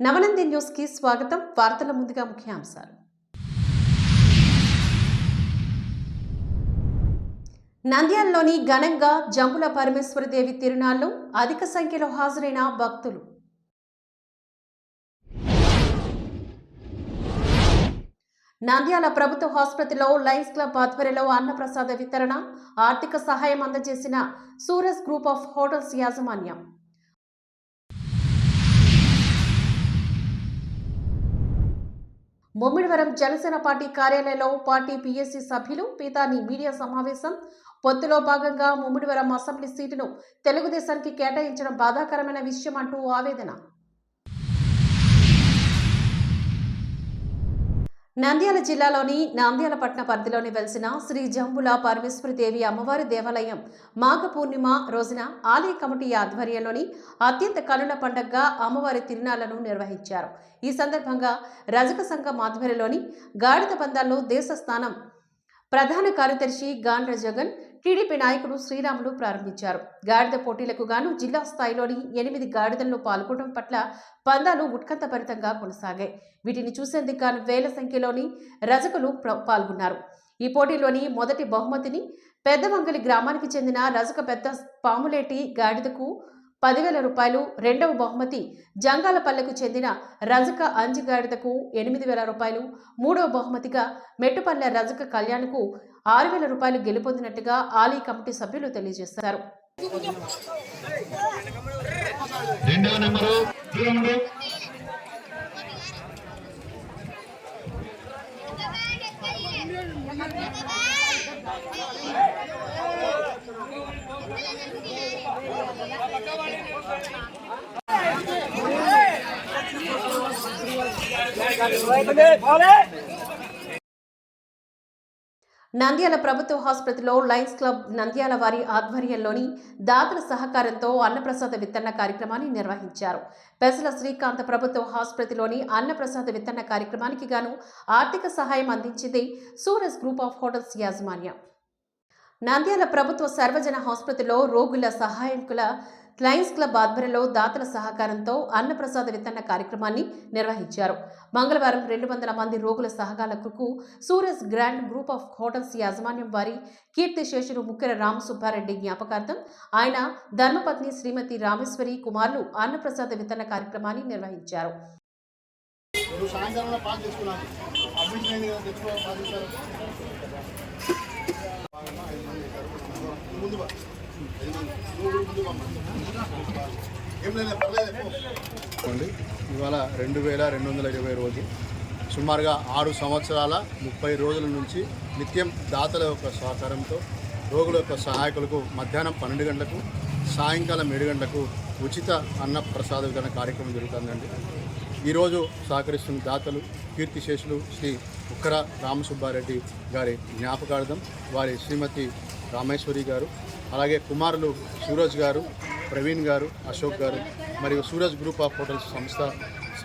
నవనంది న్యూస్కి స్వాగతం. వార్తల ముందుగా ముఖ్యాంశాలు. నంద్యాలలోని ఘనంగా జంబుల పరమేశ్వరదేవి తిరునాళ్ళు అధిక సంఖ్యలో హాజరైన భక్తులు. నంద్యాల ప్రభుత్వ ఆసుపత్రిలో లయన్స్ క్లబ్ ఆధ్వర్యంలో అన్నప్రసాద వితరణ ఆర్థిక సహాయం అందజేసిన సూరజ్ గ్రూప్ ఆఫ్ హోటల్స్ యాజమాన్యం. ముమ్మిడివరం జనసేన పార్టీ కార్యాలయంలో పార్టీ పీఎస్సీ సభ్యులు పీతాని మీడియా సమావేశం. పొత్తులో భాగంగా ముమ్మిడివరం అసెంబ్లీ సీటును తెలుగుదేశానికి కేటాయించడం బాధాకరమైన విషయం అంటూ ఆవేదన. నంద్యాల జిల్లాలోని నంద్యాల పట్టణ పరిధిలోని వెలిసిన శ్రీ జంబుల పరమేశ్వరిదేవి అమ్మవారి దేవాలయం మాఘ పూర్ణిమ రోజున ఆలయ కమిటీ ఆధ్వర్యంలోని అత్యంత కనుల పండగగా అమ్మవారి తిరునాళ్ళను నిర్వహించారు. ఈ సందర్భంగా రజక సంఘం ఆధ్వర్యంలోని గాడిద పందాల్లో దేశ స్థానం ప్రధాన కార్యదర్శి గాండ్ర జగన్ టీడీపీ నాయకుడు శ్రీరాములు ప్రారంభించారు. గాడిద పోటీలకు గాను జిల్లా స్థాయిలోని ఎనిమిది గాడిదల్లో పాల్గొనడం పట్ల పందాలు ఉత్కంఠభరితంగా కొనసాగాయి. వీటిని చూసేందుకు గాను వేల సంఖ్యలోని రజకులు పాల్గొన్నారు. ఈ పోటీలోని మొదటి బహుమతిని పెద్దవంగలి గ్రామానికి చెందిన రజక పెద్ద పాములేటి గాడిదకు పదివేల రూపాయలు రెండవ బహుమతి జంగాలపల్లెకు చెందిన రజక అంజిగాడిదకు ఎనిమిది వేల రూపాయలు మూడవ బహుమతిగా మెట్టుపల్లె రజక కళ్యాణ్కు ఆరు వేల రూపాయలు గెలుపొందినట్టుగా ఆలీ కమిటీ సభ్యులు తెలియజేశారు. నంద్యాల ప్రభుత్వ ఆసుపత్రిలో లయన్స్ క్లబ్ నంద్యాల వారి ఆధ్వర్యంలోని దాతల సహకారంతో అన్నప్రసాద విత్తన కార్యక్రమాన్ని నిర్వహించారు. పెసల శ్రీకాంత ప్రభుత్వ ఆసుపత్రిలోని అన్నప్రసాద విత్తన కార్యక్రమానికి గాను ఆర్థిక సహాయం అందించింది సూరజ్ గ్రూప్ ఆఫ్ హోటల్స్ యాజమాన్యం. నంద్యాల ప్రభుత్వ సర్వజన ఆసుపత్రిలో రోగుల సహాయకుల లయన్స్ క్లబ్ ఆధ్వర్యంలో దాతల సహకారంతో అన్నప్రసాద వితరణ కార్యక్రమాన్ని నిర్వహించారు. మంగళవారం రెండు వందల మంది రోగుల సహకారకు Suraj grand group of hotels యాజమాన్యం వారి కీర్తి కీర్తిశేషులు ముక్కెర రామసుబ్బారెడ్డి జ్ఞాపకార్థం ఆయన ధర్మపత్ని శ్రీమతి రామేశ్వరి కుమార్లు అన్నప్రసాద వితరణ కార్యక్రమాన్ని నిర్వహించారు. ఇవాళ రెండు వేల రెండు వందల ఇరవై రోజు. సుమారుగా ఆరు సంవత్సరాల ముప్పై రోజుల నుంచి నిత్యం దాతల యొక్క సహకారంతో రోగుల యొక్క సహాయకులకు మధ్యాహ్నం పన్నెండు గంటలకు సాయంకాలం ఏడు గంటలకు ఉచిత అన్న ప్రసాద వితరణ కార్యక్రమం జరుగుతుందండి. ఈరోజు సహకరిస్తున్న దాతలు కీర్తిశేషులు శ్రీ ఉక్కర రామసుబ్బారెడ్డి గారి జ్ఞాపకార్థం వారి శ్రీమతి రామేశ్వరి గారు అలాగే కుమారులు సూరజ్ గారు ప్రవీణ్ గారు అశోక్ గారు మరియు సూరజ్ గ్రూప్ ఆఫ్ హోటల్స్ సంస్థ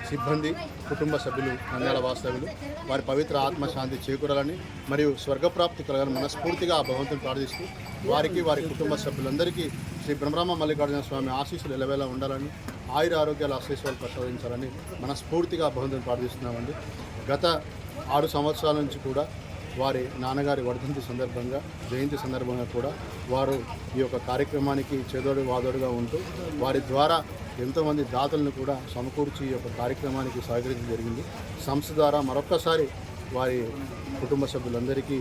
సిబ్బంది కుటుంబ సభ్యులు నంద్యాల వాస్తవ్యులు వారి పవిత్ర ఆత్మశాంతి చేకూరాలని మరియు స్వర్గప్రాప్తి కలగాలని మనస్ఫూర్తిగా ఆ భగవంతుని ప్రార్థిస్తూ వారికి వారి కుటుంబ సభ్యులందరికీ శ్రీ బ్రహ్మరామ మల్లికార్జున స్వామి ఆశీస్సులు ఎలవేలా ఉండాలని ఆయుర ఆరోగ్యాల ఆశీస్సులు ప్రసాదించాలని మనస్ఫూర్తిగా ఆ భగవంతుని ప్రార్థిస్తున్నామండి. గత ఆరు సంవత్సరాల నుంచి కూడా వారి నాన్నగారి వర్ధంతి సందర్భంగా జయంతి సందర్భంగా కూడా వారు ఈ యొక్క కార్యక్రమానికి చేదోడు వాదోడుగా ఉంటూ వారి ద్వారా ఎంతోమంది దాతలను కూడా సమకూర్చి ఈ యొక్క కార్యక్రమానికి సహకరించడం జరిగింది. సంస్థ ద్వారా మరొక్కసారి వారి కుటుంబ సభ్యులందరికీ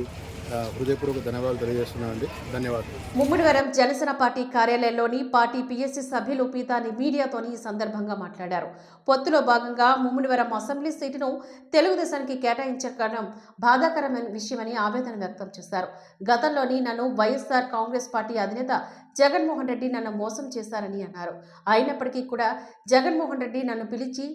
హృదయపూర్వక ధన్యవాదాలు తెలియజేస్తున్నానండి. ధన్యవాదాలు. ముమ్మడివరం జనసేన పార్టీ కార్యాలయంలోని పార్టీ పీఎస్సీ సభ్యులు పీతాని మీడియాతోని ఈ సందర్భంగా మాట్లాడారు. పొత్తులో భాగంగా ముమ్మడివరం అసెంబ్లీ సీటును తెలుగుదేశానికి కేటాయించడం బాధాకరమైన విషయమని ఆవేదన వ్యక్తం చేశారు. గతంలోని నన్ను వైఎస్ఆర్ కాంగ్రెస్ పార్టీ అధినేత జగన్మోహన్ రెడ్డి నన్ను మోసం చేశారని అన్నారు. అయినప్పటికీ కూడా జగన్మోహన్ రెడ్డి నన్ను పిలిచి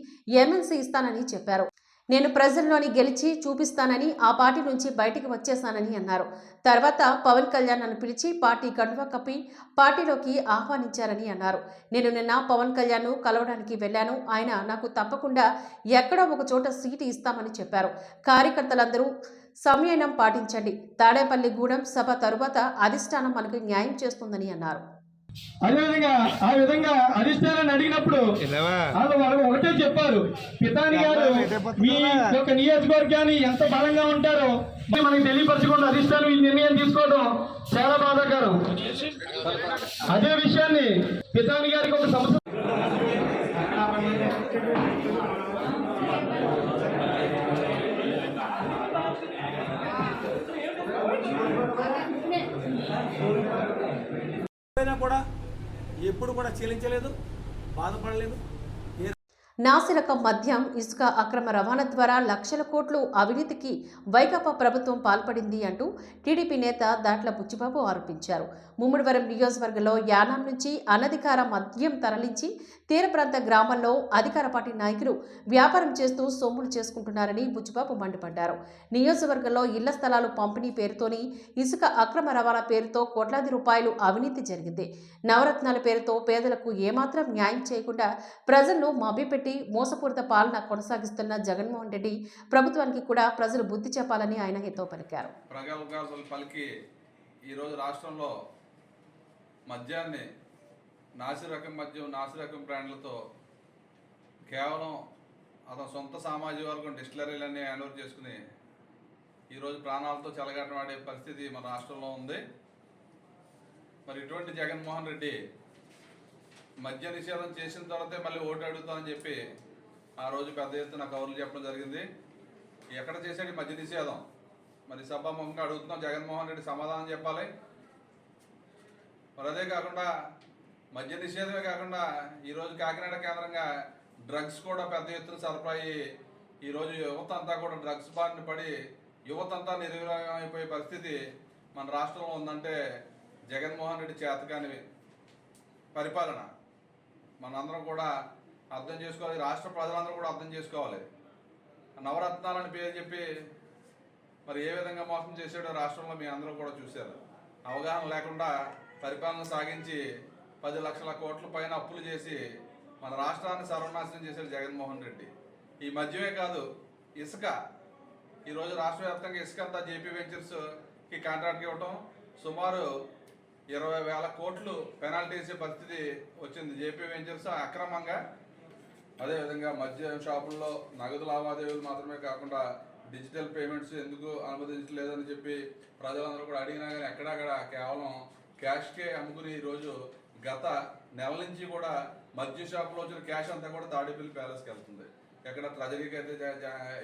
ఎమ్మెల్సీ ఇస్తానని చెప్పారు. నేను ప్రజల్లోని గెలిచి చూపిస్తానని ఆ పార్టీ నుంచి బయటికి వచ్చేశానని అన్నారు. తర్వాత పవన్ కళ్యాణ్ నన్ను పిలిచి పార్టీ కండువా కప్పి పార్టీలోకి ఆహ్వానించారని అన్నారు. నేను నిన్న పవన్ కళ్యాణ్ను కలవడానికి వెళ్ళాను. ఆయన నాకు తప్పకుండా ఎక్కడో ఒక చోట సీటు ఇస్తామని చెప్పారు. కార్యకర్తలందరూ సంయనం పాటించండి. తాడేపల్లి గూడెం సభ తరువాత అధిష్టానం మనకు న్యాయం చేస్తుందని అన్నారు. అదేవిధంగా ఆ విధంగా అధిష్టానాన్ని అడిగినప్పుడు వాళ్ళు వాళ్ళు ఒకటే చెప్పారు. పితాని గారు మీ యొక్క నియోజకవర్గాన్ని ఎంత బలంగా ఉంటారో మనకి తెలియపరచకుండా అధిష్టానం ఈ నిర్ణయం తీసుకోవడం చాలా బాధాకరం. అదే విషయాన్ని పితాని గారికి ఒక సంస్థ అయినా కూడా ఎప్పుడు కూడా చెల్లించలేదు బాధపడలేదు. నాసిరకం మద్యం ఇసుక అక్రమ రవాణా ద్వారా లక్షల కోట్లు అవినీతికి వైకాపా ప్రభుత్వం పాల్పడింది అంటూ టీడీపీ నేత దాట్ల బుచ్చిబాబు ఆరోపించారు. ముమ్మడివరం నియోజకవర్గంలో యానాం నుంచి అనధికార మద్యం తరలించి తీర ప్రాంత గ్రామాల్లో అధికార పార్టీ నాయకులు వ్యాపారం చేస్తూ సొమ్ములు చేసుకుంటున్నారని బుచ్చిబాబు మండిపడ్డారు. నియోజకవర్గంలో ఇళ్ళ స్థలాలు పంపిణీ పేరుతోని ఇసుక అక్రమ రవాణా పేరుతో కోట్లాది రూపాయలు అవినీతి జరిగింది. నవరత్నాల పేరుతో పేదలకు ఏమాత్రం న్యాయం చేయకుండా ప్రజలను మభ్యపెట్టి మోసపూరిత పాలన కొనసాగిస్తున్న జగన్మోహన్ రెడ్డి ప్రభుత్వానికి కూడా ప్రజలు బుద్ధి చెప్పాలని ఆయన హితో పలికారు. పలికి ఈరోజు రాష్ట్రంలో మద్యాన్ని నాసిరకం మద్యం నాసిరకం బ్రాండ్లతో కేవలం అతని సొంత సామాజిక వర్గం డిస్టిలరీలన్నీ హ్యాండ్ ఓవర్ చేసుకుని ఈరోజు ప్రాణాలతో చెలగాటమాడే పరిస్థితి మన రాష్ట్రంలో ఉంది. మరి ఇటువంటి జగన్మోహన్ రెడ్డి మద్య నిషేధం చేసిన తర్వాతే మళ్ళీ ఓటు అడుగుతామని చెప్పి ఆ రోజు పెద్ద ఎత్తున కవర్లు చెప్పడం జరిగింది. ఎక్కడ చేశాడు ఈ మద్య నిషేధం? మరి సభాముఖంగా అడుగుతున్నాం జగన్మోహన్ రెడ్డి సమాధానం చెప్పాలి. మరి అదే కాకుండా మద్య నిషేధమే కాకుండా ఈరోజు కాకినాడ కేంద్రంగా డ్రగ్స్ కూడా పెద్ద ఎత్తున సరఫరా అయ్యి ఈరోజు యువత అంతా కూడా డ్రగ్స్ బారిన పడి యువత అంతా నిర్వీర్యం అయిపోయే పరిస్థితి మన రాష్ట్రంలో ఉందంటే జగన్మోహన్ రెడ్డి చేతకాని పరిపాలన. మనందరం కూడా అర్థం చేసుకోవాలి. రాష్ట్ర ప్రజలందరూ కూడా అర్థం చేసుకోవాలి. నవరత్నాలని పేరు చెప్పి మరి ఏ విధంగా మోసం చేశాడో రాష్ట్రంలో మీ అందరూ కూడా చూశారు. అవగాహన లేకుండా పరిపాలన సాగించి పది లక్షల కోట్ల పైన అప్పులు చేసి మన రాష్ట్రాన్ని సర్వనాశనం చేశాడు జగన్మోహన్ రెడ్డి. ఈ మధ్యమే కాదు ఇసుక. ఈరోజు రాష్ట్ర వ్యాప్తంగా ఇసుక అంతా జేపీ వెంచర్స్కి కాంట్రాక్ట్ ఇవ్వటం సుమారు ఇరవై వేల కోట్లు పెనాల్టీ పరిస్థితి వచ్చింది. జేపీ వెంచర్స్ అక్రమంగా అదేవిధంగా మద్యం షాపుల్లో నగదు లావాదేవీలు మాత్రమే కాకుండా డిజిటల్ పేమెంట్స్ ఎందుకు అనుమతించలేదని చెప్పి ప్రజలందరూ కూడా అడిగినా కానీ ఎక్కడక్కడ కేవలం క్యాష్కే అమ్ముకుని ఈరోజు గత నెల నుంచి కూడా మద్య షాపులో వచ్చిన క్యాష్ అంతా కూడా తాడేపల్లి ప్యాలెస్కి వెళ్తుంది. ఎక్కడ ట్రెజరీకి అయితే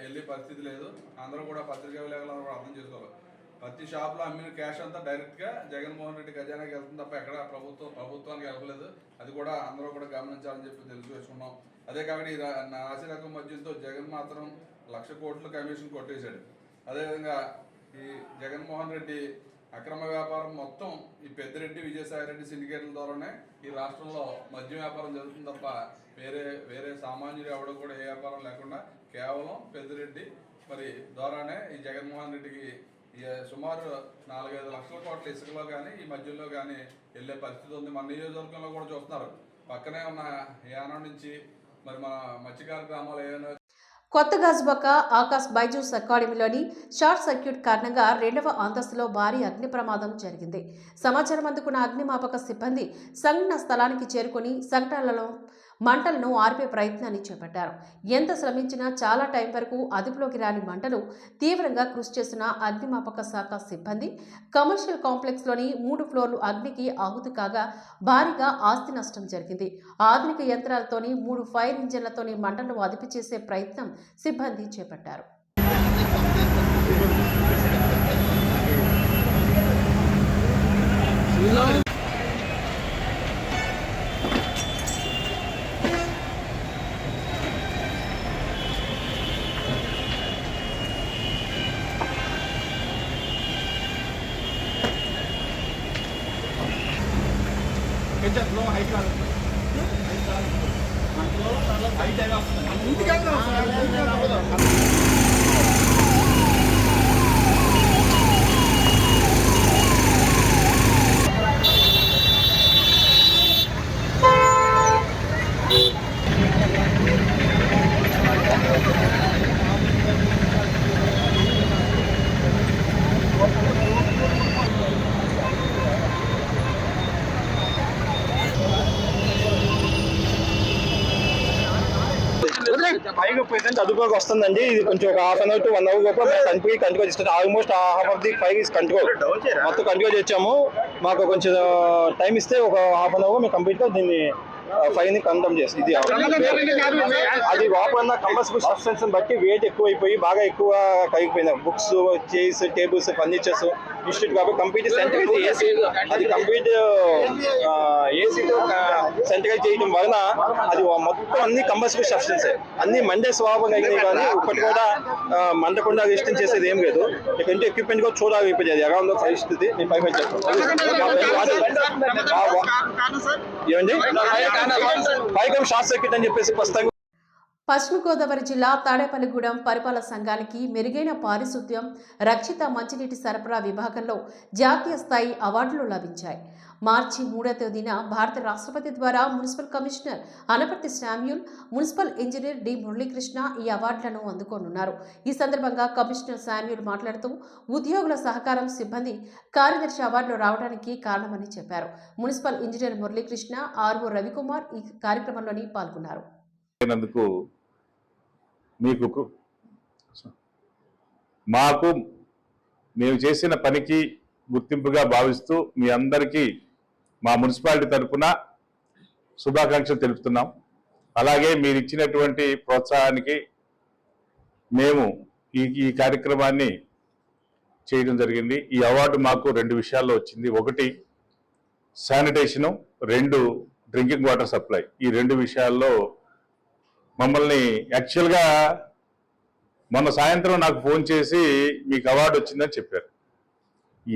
వెళ్ళే పరిస్థితి లేదు. అందరూ కూడా పత్రికా విలేకరులు కూడా అర్థం చేసుకోవాలి. ప్రతి షాప్లో అమ్మిన క్యాష్ అంతా డైరెక్ట్గా జగన్మోహన్ రెడ్డి ఖజానాకి వెళ్తుంది తప్ప ఎక్కడ ప్రభుత్వం ప్రభుత్వానికి వెళ్ళలేదు అది కూడా అందరూ కూడా గమనించాలని చెప్పి తెలుసు వేసుకున్నాం అదే కాకుండా ఈ రా- నాసి రకం మద్యంతో జగన్ మాత్రం లక్ష కోట్ల కమిషన్ కొట్టేశాడు. అదేవిధంగా ఈ జగన్మోహన్ రెడ్డి అక్రమ వ్యాపారం మొత్తం ఈ పెద్దిరెడ్డి విజయసాయి రెడ్డి సిండికేట్ల ద్వారానే ఈ రాష్ట్రంలో మద్యం వ్యాపారం జరుగుతుంది తప్ప వేరే వేరే సామాన్యుడు ఎవడో కూడా ఏ వ్యాపారం లేకుండా కేవలం పెద్దిరెడ్డి మరి ద్వారానే ఈ జగన్మోహన్ రెడ్డికి సుమారు నాలుగైదు లక్షల కోట్ల ఇసుకలో కానీ ఈ మధ్యలో కానీ వెళ్ళే పరిస్థితి ఉంది. మన నియోజకవర్గంలో కూడా చూస్తున్నారు. పక్కనే ఉన్న యానం నుంచి మరి మన మత్స్యకార గ్రామాలు ఏమైనా కొత్త గాజుబక్క ఆకాశ్ బైజూస్ అకాడమీలోని షార్ట్ సర్క్యూట్ కారణంగా రెండవ అంతస్తులో భారీ అగ్ని ప్రమాదం జరిగింది. సమాచారం అందుకున్న అగ్నిమాపక సిబ్బంది సంఘటన స్థలానికి చేరుకొని సంఘటనలలో మంటలను ఆర్పే ప్రయత్నాన్ని చేపట్టారు. ఎంత శ్రమించినా చాలా టైం వరకు అదుపులోకి రాని మంటలు తీవ్రంగా కృషి చేసిన అగ్నిమాపక శాఖ సిబ్బంది కమర్షియల్ కాంప్లెక్స్లోని మూడు ఫ్లోర్లు అగ్నికి ఆహుతి కాగా భారీగా ఆస్తి నష్టం జరిగింది. ఆధునిక యంత్రాలతోని మూడు ఫైర్ ఇంజన్లతోని మంటలను అదుపు చేసే ప్రయత్నం సిబ్బంది చేపట్టారు. వస్తుందండి. ఇది కొంచెం ఒక half an hour to one hour లోపు కంట్రోల్ కంట్రోల్ ఇస్తుంది almost half of the five is control మొత్తం కంట్రోల్ చేసాము మాకు కొంచెం టైం ఇస్తే ఒక హాఫ్ అన్ అవర్ మేము కంప్లీట్గా దీన్ని ఫైవ్ని కంట్రోల్ చేస్తాం. ఇది అది ఉన్న కంబస్బుల్ సబ్స్టెన్స్ బట్టి వెయిట్ ఎక్కువైపోయి బాగా ఎక్కువ కరిగిపోయింది. Books chairs tables furnitures institute కాబట్టి కంప్లీట్ సెంట్రల్ ఏసీ అది కంప్లీట్ ఏసీతో సెంట్రల్ చేయడం వలన అది మొత్తం అన్ని కంబస్బుల్ సబ్స్టెన్స్ అన్ని మండే స్వభావం కలిగినాయి కానీ ఇప్పటి కూడా మండకుండా రెసిస్టెన్స్ చేసేది ఏం లేదు. ఇక్కడంటే ఎక్విప్మెంట్ కూడా చూడాలి అయిపోయింది. అది ఎలా ఉందో పరిస్థితి. నేను పైకి ఏమండి? పైకం షార్ట్ సర్క్యూట్ అని చెప్పేసి ప్రస్తుతం పశ్చిమ గోదావరి జిల్లా తాడేపల్లిగూడెం పరిపాలన సంఘానికి మెరుగైన పారిశుద్ధ్యం రక్షిత మంచినీటి సరఫరా విభాగంలో జాతీయ స్థాయి అవార్డులు లభించాయి. మార్చి మూడో తేదీన భారత రాష్ట్రపతి ద్వారా municipal commissioner Anaparthi Samuel municipal engineer D Muralikrishna ఈ అవార్డులను అందుకోనున్నారు. ఈ సందర్భంగా కమిషనర్ శామ్యూల్ మాట్లాడుతూ ఉద్యోగుల సహకారం సిబ్బంది కార్యదర్శి అవార్డులు రావడానికి కారణమని చెప్పారు. Municipal engineer Muralikrishna RO Ravikumar ఈ కార్యక్రమంలోని పాల్గొన్నారు. మీకు కు- మాకు మేము చేసిన పనికి గుర్తింపుగా భావిస్తూ మీ అందరికీ మా మున్సిపాలిటీ తరఫున శుభాకాంక్షలు తెలుపుతున్నాం. అలాగే మీరు ఇచ్చినటువంటి ప్రోత్సాహానికి మేము ఈ ఈ కార్యక్రమాన్ని చేయడం జరిగింది. ఈ అవార్డు మాకు రెండు విషయాల్లో వచ్చింది. ఒకటి శానిటేషను. రెండు డ్రింకింగ్ వాటర్ సప్లై. ఈ రెండు విషయాల్లో మమ్మల్ని యాక్చువల్గా మొన్న సాయంత్రం నాకు ఫోన్ చేసి మీకు అవార్డు వచ్చిందని చెప్పారు.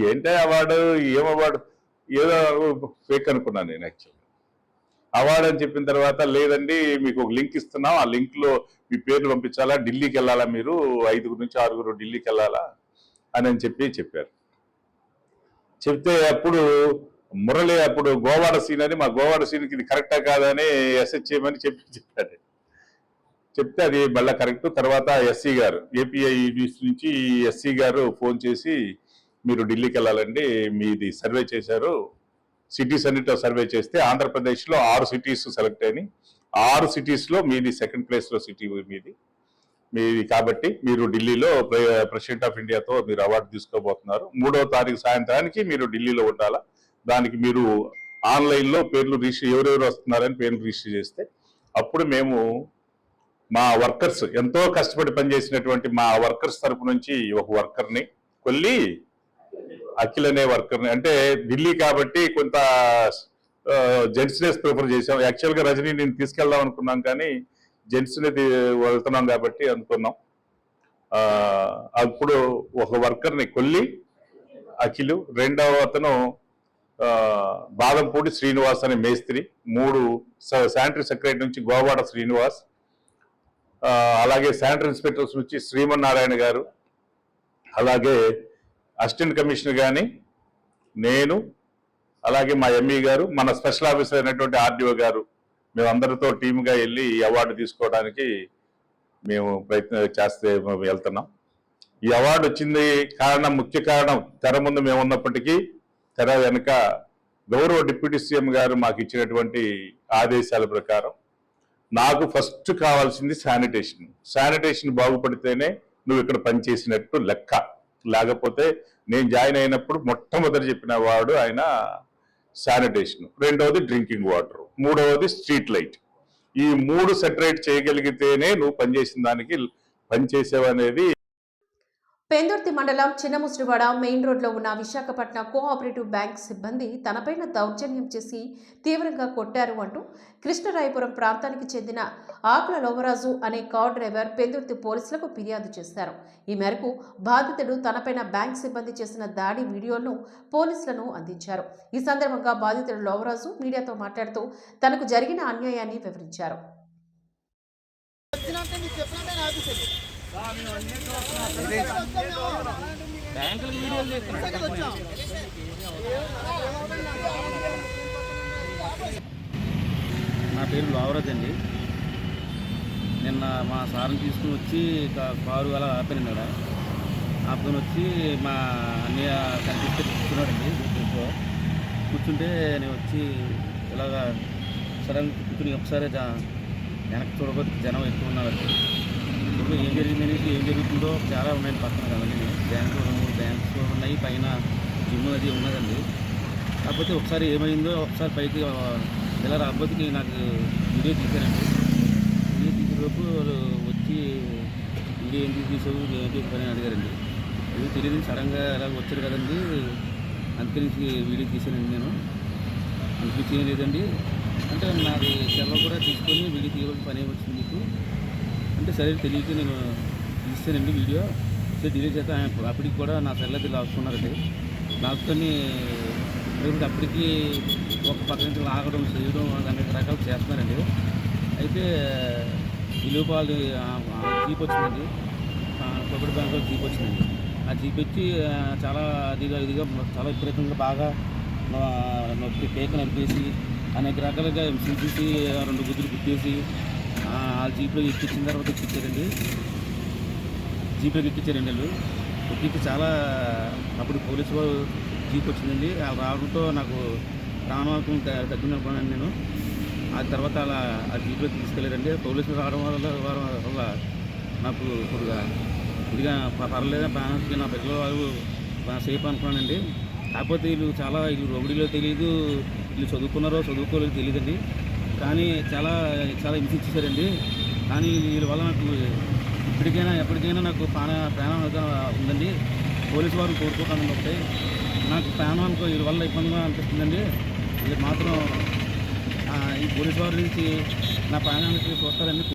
ఏంటే అవార్డు? ఏం అవార్డు? ఏదో ఫేక్ అనుకున్నాను నేను యాక్చువల్గా అవార్డు అని చెప్పిన తర్వాత లేదండి మీకు ఒక లింక్ ఇస్తున్నాం. ఆ లింక్లో మీ పేర్లు పంపించాలా? ఢిల్లీకి వెళ్ళాలా మీరు? ఐదుగురు నుంచి ఆరుగురు ఢిల్లీకి వెళ్ళాలా? అని అని చెప్పి చెప్పారు. చెప్తే అప్పుడు మురళి అప్పుడు గోవాడ సీన్ అని మా గోవాడ సీన్కి ఇది కరెక్టా కాదని ఎస్హెచ్ చేయమని చెప్పి చెప్పాడు. చెప్తే అది మళ్ళీ కరెక్ట్. తర్వాత ఎస్సీ గారు ఏపీఐ నుంచి ఎస్సీ గారు ఫోన్ చేసి మీరు ఢిల్లీకి వెళ్ళాలండి మీది సర్వే చేశారు. సిటీస్ అన్నిటిలో సర్వే చేస్తే ఆంధ్రప్రదేశ్లో ఆరు సిటీస్ సెలెక్ట్ అయినాయి. ఆరు సిటీస్లో మీది సెకండ్ ప్లేస్లో సిటీ మీది. మీది కాబట్టి మీరు ఢిల్లీలో ప్రెసిడెంట్ ఆఫ్ ఇండియాతో మీరు అవార్డు తీసుకోబోతున్నారు. మూడవ తారీఖు సాయంత్రానికి మీరు ఢిల్లీలో ఉండాలా? దానికి మీరు ఆన్లైన్లో పేర్లు రిజిస్టర్ ఎవరెవరు వస్తున్నారని పేర్లు రిజిస్టర్ చేస్తే అప్పుడు మేము మా వర్కర్స్ ఎంతో కష్టపడి పనిచేసినటువంటి మా వర్కర్స్ తరపు నుంచి ఒక వర్కర్ని కొల్లి అఖిల్ అనే వర్కర్ని అంటే ఢిల్లీ కాబట్టి కొంత జెంట్స్నేస్ ప్రిఫర్ చేసాం యాక్చువల్గా రజనీ నేను తీసుకెళ్దాం అనుకున్నాం కానీ జెంట్స్నే వెళ్తున్నాం కాబట్టి అనుకున్నాం. అప్పుడు ఒక వర్కర్ని కొల్లి అఖిలు రెండవ అతను బాదంపూడి శ్రీనివాస్ అనే మేస్త్రి మూడు శానిటరీ సెక్రటరీ నుంచి గోవాడ శ్రీనివాస్ అలాగే శానిటరీ ఇన్స్పెక్టర్స్ నుంచి శ్రీమన్నారాయణ గారు అలాగే అసిస్టెంట్ కమిషనర్ కానీ నేను అలాగే మా ఎంఈ గారు మన స్పెషల్ ఆఫీసర్ అయినటువంటి ఆర్డీఓ గారు మేమందరితో టీమ్గా వెళ్ళి ఈ అవార్డు తీసుకోవడానికి మేము ప్రయత్నం చేస్తే వెళ్తున్నాం. ఈ అవార్డు వచ్చింది కారణం ముఖ్య కారణం తెర ముందు మేము ఉన్నప్పటికీ తెర వెనుక గౌరవ డిప్యూటీ సీఎం గారు మాకు ఇచ్చినటువంటి ఆదేశాల ప్రకారం నాకు ఫస్ట్ కావాల్సింది శానిటేషన్ శానిటేషన్ బాగుపడితేనే నువ్వు ఇక్కడ పనిచేసినట్టు లెక్క. లేకపోతే నేను జాయిన్ అయినప్పుడు మొట్టమొదటి చెప్పిన వాడు ఆయన శానిటేషన్ రెండవది డ్రింకింగ్ వాటర్ మూడవది స్ట్రీట్ లైట్ ఈ మూడు సెటరేట్ చేయగలిగితేనే నువ్వు పనిచేసిన దానికి పనిచేసేవనేది పెందుర్తి మండలం చిన్నముసిరివాడ మెయిన్ రోడ్లో ఉన్న విశాఖపట్నం కోఆపరేటివ్ బ్యాంక్ సిబ్బంది తనపైన దౌర్జన్యం చేసి తీవ్రంగా కొట్టారు అంటూ కృష్ణరాయపురం ప్రాంతానికి చెందిన ఆకుల లోవరాజు అనే కార్ డ్రైవర్ పెందుర్తి పోలీసులకు ఫిర్యాదు చేశారు. ఈ మేరకు బాధితుడు తనపైన బ్యాంక్ సిబ్బంది చేసిన దాడి వీడియోలను పోలీసులను అందించారు. ఈ సందర్భంగా బాధితుడు లోవరాజు మీడియాతో మాట్లాడుతూ తనకు జరిగిన అన్యాయాన్ని వివరించారు. నా పేరు లావరాజ్ అండి. నిన్న మా సార్ని తీసుకుని వచ్చి కారు అలా ఆపాను ఇక్కడ ఆపుకొని వచ్చి మా అన్నయ్య కనిపిస్తే కూర్చున్నాడండి కూర్చుంటే నేను వచ్చి ఇలాగా సడన్ కూర్చుని ఒకసారి వెనక్కి చూడకపోతే జనం ఎక్కువ ఉన్నారండి. ఇప్పుడు ఏం జరిగిందనేసి ఏం జరుగుతుందో చాలా ఉన్నాయి పక్కన కదండి. బ్యాంకు రెండు మూడు బ్యాంక్స్ ఉన్నాయి పైన జిమ్ అది ఉన్నదండి. కాకపోతే ఒకసారి ఏమైందో ఒకసారి పైకి ఇలా రాకపోతే నాకు వీడియో తీశారండి. వీడియో తీసేలోపు వాళ్ళు వచ్చి వీడియో ఎందుకు తీసేసావు ఏంటి పని అని అడిగారండి. ఇది తెలియదు సడన్గా అలా వచ్చారు కదండి. అందుకని వీడియో తీశానండి నేను. అందుకు లేదండి అంటే నాది సెలవు కూడా తీసుకొని వీడియో తీయవలసిన పని వచ్చింది మీకు? అంటే సరే తెలియక నేను తీస్తానండి వీడియో. సరే డిలీట్ చేస్తే ఆయన అప్పటికి కూడా నా సెల్ అది. లాక్కున్నారండి లాక్కొని ఇప్పుడు అప్పటికి ఒక పక్క నుంచి లాగడం చేయడం అనేక రకాలు చేస్తున్నారండి అయితే ఈ జీప్ వచ్చిందండి. కొబ్బరి బ్యాంక్లో జీప్ వచ్చిందండి. ఆ జీప్ వచ్చి చాలా అదిగా ఇదిగా చాలా విపరీతంగా బాగా నొప్పి పేక నడిపేసి అనేక రకాలుగా ఎంసీసీ రెండు గుద్దులు గుద్దేసి జీప్లో ఎక్కించిన తర్వాత ఎక్కించారండి జీప్లోకి ఎక్కించారండి వాళ్ళు. ఎక్కించి చాలా అప్పుడు పోలీసు వాళ్ళు జీప్ వచ్చిందండి. ఆ రావడంతో నాకు ప్రాణవాకం తగ్గిందనుకున్నాను నేను. ఆ తర్వాత అలా ఆ జీప్లో తీసుకెళ్ళారండి. పోలీసులు రావడం వల్ల వల్ల నాకు ఇప్పుడుగా ఇదిగా పర్లేదు ప్రాణానికి నా పిల్లల వాళ్ళు బాగా సేఫ్ అనుకున్నానండి. కాకపోతే వీళ్ళు చాలా వీళ్ళు రౌడీలో తెలియదు వీళ్ళు చదువుకున్నారో చదువుకోలేదో తెలియదండి కానీ చాలా చాలా హింసించేశారండి కానీ వీళ్ళ వల్ల నాకు ఇప్పటికైనా ఎప్పటికైనా నాకు ప్రాణ ప్రాణం ఉందండి. పోలీసు వారు కోరుకుంటాను ఒకటి. నాకు ప్రాణానికి వీళ్ళ వల్ల ఇబ్బందిగా అనిపిస్తుందండి. ఇది మాత్రం ఈ పోలీసు వారి నుంచి నా ప్రాణానికి చూస్తారని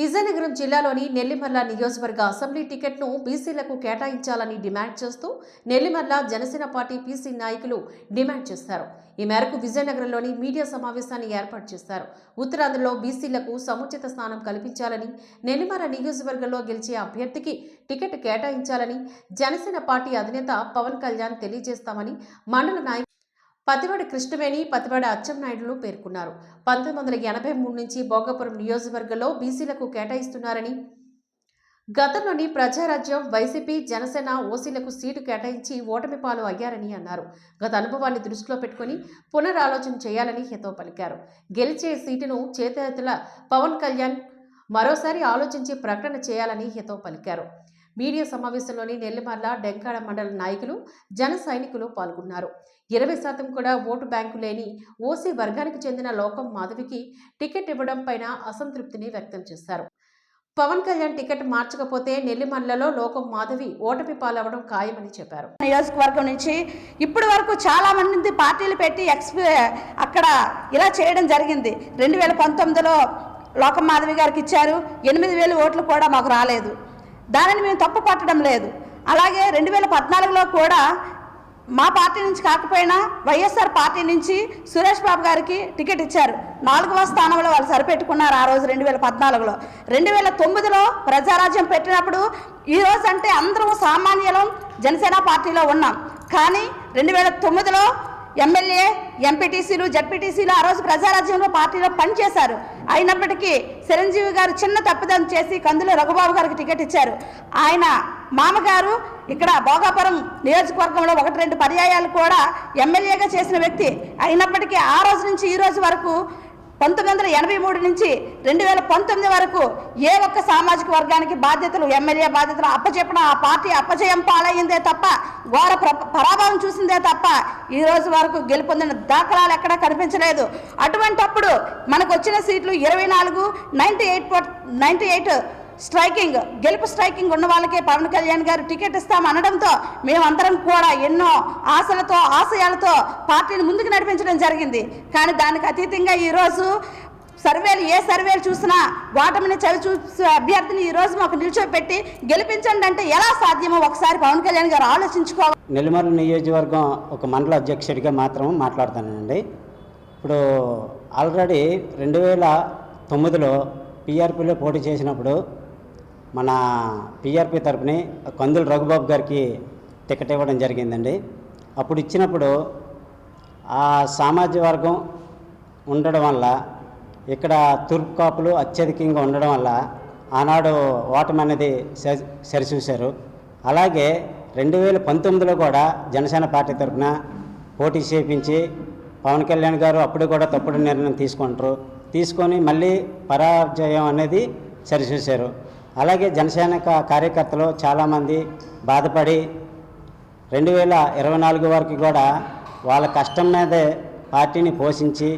విజయనగరం జిల్లాలోని నెల్లిమర్ల నియోజకవర్గ అసెంబ్లీ టికెట్ను బీసీలకు కేటాయించాలని డిమాండ్ చేస్తూ నెల్లిమర్ల జనసేన పార్టీ పీసీ నాయకులు డిమాండ్ చేశారు ఈ మేరకు విజయనగరంలోని మీడియా సమావేశాన్ని ఏర్పాటు చేశారు ఉత్తరాంధ్రలో బీసీలకు సముచిత స్థానం కల్పించాలని నెల్లిమర్ల నియోజకవర్గంలో గెలిచే అభ్యర్థికి టికెట్ కేటాయించాలని జనసేన పార్టీ అధినేత పవన్ కళ్యాణ్ తెలియజేస్తామని మండల నాయకులు పతివాడ కృష్ణవేణి పతివాడ అచ్చెన్నాయుడులు పేర్కొన్నారు. పంతొమ్మిది వందల ఎనభై మూడు నుంచి భోగాపురం నియోజకవర్గంలో బీసీలకు కేటాయిస్తున్నారని గతంలోని ప్రజారాజ్యం వైసీపీ జనసేన ఓసీలకు సీటు కేటాయించి ఓటమి పాలు అయ్యారని అన్నారు. గత అనుభవాన్ని దృష్టిలో పెట్టుకుని పునరాలోచన చేయాలని హితవు పలికారు. గెలిచే సీటును చేతెత్తుల పవన్ కళ్యాణ్ మరోసారి ఆలోచించి ప్రకటన చేయాలని హితవు పలికారు. మీడియా సమావేశంలోని నెల్లిమర్ల డెంకాడ మండల నాయకులు జన సైనికులు పాల్గొన్నారు. ఇరవై శాతం కూడా ఓటు బ్యాంకు లేని ఓసీ వర్గానికి చెందిన లోకం మాధవికి టికెట్ ఇవ్వడం పైన అసంతృప్తిని వ్యక్తం చేశారు. పవన్ కళ్యాణ్ టికెట్ మార్చకపోతే నెల్లిమల్లలో లోకం మాధవి ఓటమి పాలవడం ఖాయమని చెప్పారు. నియోజకవర్గం నుంచి ఇప్పటి వరకు చాలా మంది పార్టీలు పెట్టి ఎక్స్ అక్కడ ఇలా చేయడం జరిగింది. రెండు వేల పంతొమ్మిదిలో లోకం మాధవి గారికి ఇచ్చారు. ఎనిమిది వేలు ఓట్లు కూడా మాకు రాలేదు. దానిని మేము తప్పు పట్టడం లేదు. అలాగే రెండు వేల పద్నాలుగులో కూడా మా పార్టీ నుంచి కాకపోయినా వైఎస్ఆర్ పార్టీ నుంచి సురేష్ బాబు గారికి టికెట్ ఇచ్చారు. నాలుగవ స్థానంలో వాళ్ళు సరిపెట్టుకున్నారు ఆ రోజు రెండు వేల పద్నాలుగులో. రెండు వేల తొమ్మిదిలో ప్రజారాజ్యం పెట్టినప్పుడు ఈ రోజు అంటే అందరం సామాన్యులం జనసేన పార్టీలో ఉన్నాం. కానీ రెండు వేల తొమ్మిదిలో ఎమ్మెల్యే ఎంపీటీసీలు జడ్పీటీసీలు ఆ రోజు ప్రజారాజ్యంలో పార్టీలో పనిచేశారు. అయినప్పటికీ చిరంజీవి గారు చిన్న తప్పిదం చేసి కందుల రఘుబాబు గారికి టికెట్ ఇచ్చారు. ఆయన మామగారు ఇక్కడ భోగాపురం నియోజకవర్గంలో ఒకటి రెండు పర్యాయాలు కూడా ఎమ్మెల్యేగా చేసిన వ్యక్తి. అయినప్పటికీ ఆ రోజు నుంచి ఈ రోజు వరకు పంతొమ్మిది వందల ఎనభై మూడు నుంచి రెండు వేల పంతొమ్మిది వరకు ఏ ఒక్క సామాజిక వర్గానికి బాధ్యతలు ఎమ్మెల్యే బాధ్యతలు అప్పచెప్పడం ఆ పార్టీ అప్పజయం పాలయ్యిందే తప్ప ఘోర ప్ర- పరాభవం చూసిందే తప్ప ఈ రోజు వరకు గెలుపొందిన దాఖలాలు ఎక్కడా కనిపించలేదు. అటువంటప్పుడు మనకు వచ్చిన సీట్లు ఇరవై నాలుగు ninety eight ninety eight striking గెలుపు స్ట్రైకింగ్ ఉన్న వాళ్ళకే పవన్ కళ్యాణ్ గారు టికెట్ ఇస్తాం అనడంతో మేమందరం కూడా ఎన్నో ఆశలతో ఆశయాలతో పార్టీని ముందుకు నడిపించడం జరిగింది. కానీ దానికి అతీతంగా ఈరోజు సర్వేలు ఏ సర్వేలు చూసినా ఓటమిని చవి చూసి అభ్యర్థిని ఈరోజు మాకు నిల్చోబెట్టి గెలిపించండి అంటే ఎలా సాధ్యమో ఒకసారి పవన్ కళ్యాణ్ గారు ఆలోచించుకోవాలి. నెల్లిమర్ల నియోజకవర్గం ఒక మండల అధ్యక్షుడిగా మాత్రం మాట్లాడుతానండి. ఇప్పుడు ఆల్రెడీ రెండు వేల తొమ్మిదిలో పిఆర్పిలో పోటీ చేసినప్పుడు మన పిఆర్పి తరపుని కందుల రఘుబాబు గారికి టికెట్ ఇవ్వడం జరిగిందండి. అప్పుడు ఇచ్చినప్పుడు ఆ సామాజిక వర్గం ఉండడం వల్ల ఇక్కడ తూర్పు కాపులు అత్యధికంగా ఉండడం వల్ల ఆనాడు ఓటమి అనేది సరిచూశారు. అలాగే రెండు వేల పంతొమ్మిదిలో కూడా జనసేన పార్టీ తరఫున పోటీ చేపించి పవన్ కళ్యాణ్ గారు అప్పుడు కూడా తప్పుడు నిర్ణయం తీసుకుంటారు. తీసుకొని మళ్ళీ పరాజయం అనేది సరిచూశారు. అలాగే జనసేన కార్యకర్తలు చాలామంది బాధపడి రెండు వేల ఇరవై నాలుగు వరకు కూడా వాళ్ళ కష్టం మీదే పార్టీని పోషించి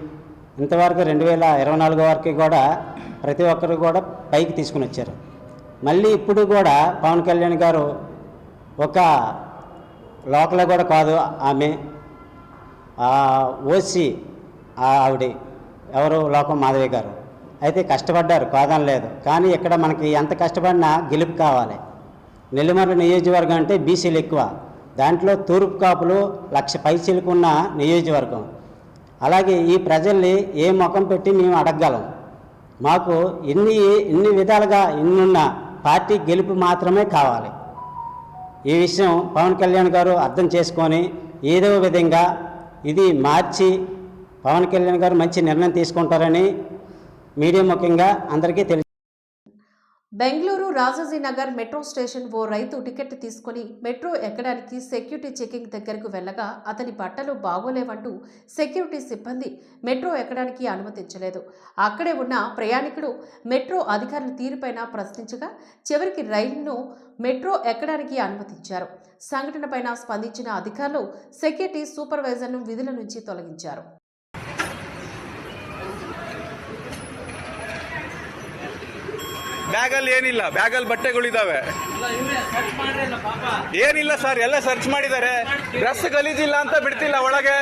ఇంతవరకు రెండు వేల ఇరవై నాలుగు వరకు కూడా ప్రతి ఒక్కరు కూడా పైకి తీసుకుని వచ్చారు. మళ్ళీ ఇప్పుడు కూడా పవన్ కళ్యాణ్ గారు ఒక లోకల్ కూడా కాదు ఆమె ఓసి ఆవిడ ఎవరు? లోకం మాధవి గారు. అయితే కష్టపడ్డారు కాదని లేదు. కానీ ఇక్కడ మనకి ఎంత కష్టపడినా గెలుపు కావాలి. నెల్లిమర్ల నియోజకవర్గం అంటే బీసీలు ఎక్కువ. దాంట్లో తూర్పు కాపులు లక్ష పైసీలకు ఉన్న నియోజకవర్గం. అలాగే ఈ ప్రజల్ని ఏ ముఖం పెట్టి మేము అడగగలం. మాకు ఇన్ని ఇన్ని విధాలుగా ఇన్నున్న పార్టీ గెలుపు మాత్రమే కావాలి. ఈ విషయం పవన్ కళ్యాణ్ గారు అర్థం చేసుకొని ఏదో విధంగా ఇది మార్చి పవన్ కళ్యాణ్ గారు మంచి నిర్ణయం తీసుకుంటారని మీడియా ముఖ్యంగా అందరికీ తెలుసు. బెంగళూరు రాజాజీ నగర్ మెట్రో స్టేషన్ ఓ రైతు టికెట్ తీసుకుని మెట్రో ఎక్కడానికి సెక్యూరిటీ చెకింగ్ దగ్గరకు వెళ్ళగా అతని బట్టలు బాగోలేవంటూ సెక్యూరిటీ సిబ్బంది మెట్రో ఎక్కడానికి అనుమతించలేదు. అక్కడే ఉన్న ప్రయాణికుడు మెట్రో అధికారుల తీరుపైన ప్రశ్నించగా చివరికి రైలును మెట్రో ఎక్కడానికి అనుమతించారు. సంఘటనపైన స్పందించిన అధికారులు సెక్యూరిటీ సూపర్వైజర్ను విధుల నుంచి తొలగించారు. ಬ್ಯಾಗಲ್ಲಿ ಏನಿಲ್ಲ, ಬ್ಯಾಗಲ್ಲಿ ಪಾಪ ಏನಿಲ್ಲ ಸರ್, ಎಲ್ಲ ಸರ್ಚ್ ಮಾಡಿದ್ದಾರೆ. ಡ್ರೆಸ್ ಗಲೀಜಿಲ್ಲ ಅಂತ ಬಿಡ್ತಿಲ್ಲ ಒಳಗೆ.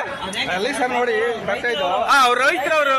ಅಲ್ಲಿ ಸರ್ ನೋಡಿ ಹಾ ಅವ್ರು ರೈತರವರು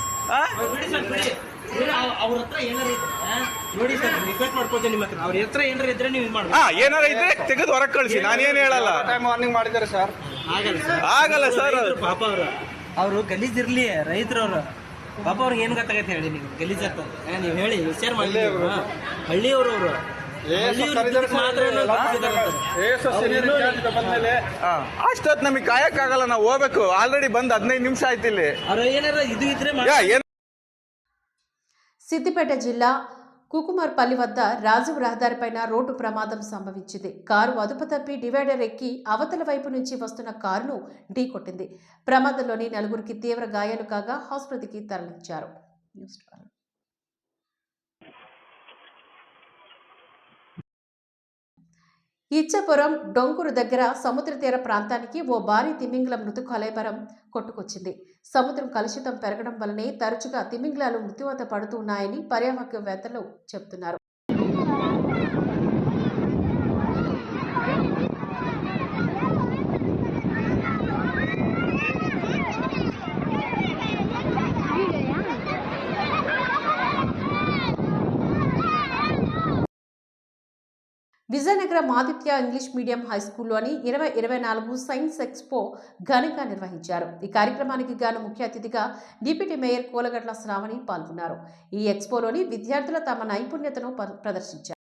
ಬಿಡಿ ಸರ್ ಬಿಡಿ. ಅವ್ರ ಹತ್ರ ಏನಾರ ಇದ್ರೆ ನೋಡಿ ಸರ್ ರಿಕ್ವೆಸ್ಟ್ ಮಾಡ್ಕೊತೀನಿ ನಿಮ್ಮ ಹತ್ರ. ಅವ್ರ ಹತ್ರ ಏನಾರ ಇದ್ರೆ ನೀವು ಇದು ಮಾಡ್ಬೋದು. ಹಾ ಏನಾರ ಇದ್ರೆ ತೆಗೆದು ಹೊರಗೆ ಕಳಿಸಿ. ನಾನೇನು ಹೇಳಲ್ಲ. ವಾರ್ನಿಂಗ್ ಮಾಡಿದ್ದಾರೆ ಸರ್. ಆಗಲ್ಲ ಸರ್. ಆಗಲ್ಲ ಸರ್ ಪಾಪ ಅವರು. ಅವರು ಗಲೀಜಿರ್ಲಿ ರೈತರವ್ರು ಪಾಪ ಅವ್ರಿಗೆ ಏನ್ ಗೊತ್ತಾಗತ್ತೆ ಹೇಳಿ ನೀವು? ಗಲೀಜ್ ಅಂತ ನೀವು ಹೇಳಿ ವಿಚಾರ ಮಾಡಿ ಹಳ್ಳಿಯವರು ಅವರು. ಅಷ್ಟೊತ್ತು ನಮಗೆ ಕಾಯಕ್ಕಾಗಲ್ಲ ನಾವು ಹೋಗ್ಬೇಕು ಆಲ್ರೆಡಿ ಬಂದ್ ಹದಿನೈದು ನಿಮಿಷ ಆಯ್ತು ಇಲ್ಲಿ ಅವ್ರು ಏನಾರ ಇದು ಇದ್ರೆ ಯಾ, ಏನ್ సిద్దిపేట జిల్లా కుకుమర్పల్లి వద్ద రాజీవ్ రహదారిపైన రోడ్డు ప్రమాదం సంభవించింది కారు అదుపు తప్పి డివైడర్ ఎక్కి అవతల వైపు నుంచి వస్తున్న కారును ఢీకొట్టింది ప్రమాదంలోని నలుగురికి తీవ్ర గాయాలు కాగా ఆసుపత్రికి తరలించారు ఇచ్చపురం డొంకురు దగ్గర సముద్ర తీర ప్రాంతానికి ఓ భారీ తిమింగల మృతు కలేబరం కొట్టుకొచ్చింది. సముద్రం కలుషితం పెరగడం వల్లనే తరచుగా తిమింగలాలు మృత్యువాత పడుతున్నాయని పర్యావరణవేత్తలు చెబుతున్నారు. Vizianagaram Aditya English medium high స్కూల్లోని ఇరవై ఇరవై నాలుగు సైన్స్ ఎక్స్పో ఘనంగా నిర్వహించారు. ఈ కార్యక్రమానికి గాను ముఖ్య అతిథిగా డిప్యూటీ మేయర్ కోలగట్ల శ్రావణి పాల్గొన్నారు. ఈ ఎక్స్పోలోని విద్యార్థులు తమ నైపుణ్యతను ప్రదర్శించారు.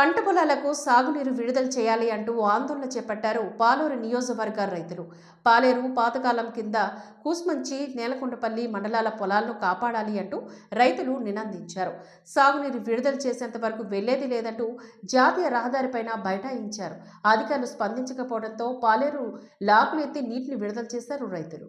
పంట పొలాలకు సాగునీరు విడుదల చేయాలి అంటూ ఆందోళన చేపట్టారు పాలూరు నియోజకవర్గ రైతులు. పాలేరు పాతకాలం కింద కూస్మంచి నేలకొండపల్లి మండలాల పొలాలను కాపాడాలి అంటూ రైతులు నినందించారు. సాగునీరు విడుదల చేసేంత వరకు వెళ్ళేది లేదంటూ జాతీయ రహదారిపైన బైఠాయించారు. అధికారులు స్పందించకపోవడంతో పాలేరు లాకులు ఎత్తి నీటిని విడుదల చేశారు రైతులు.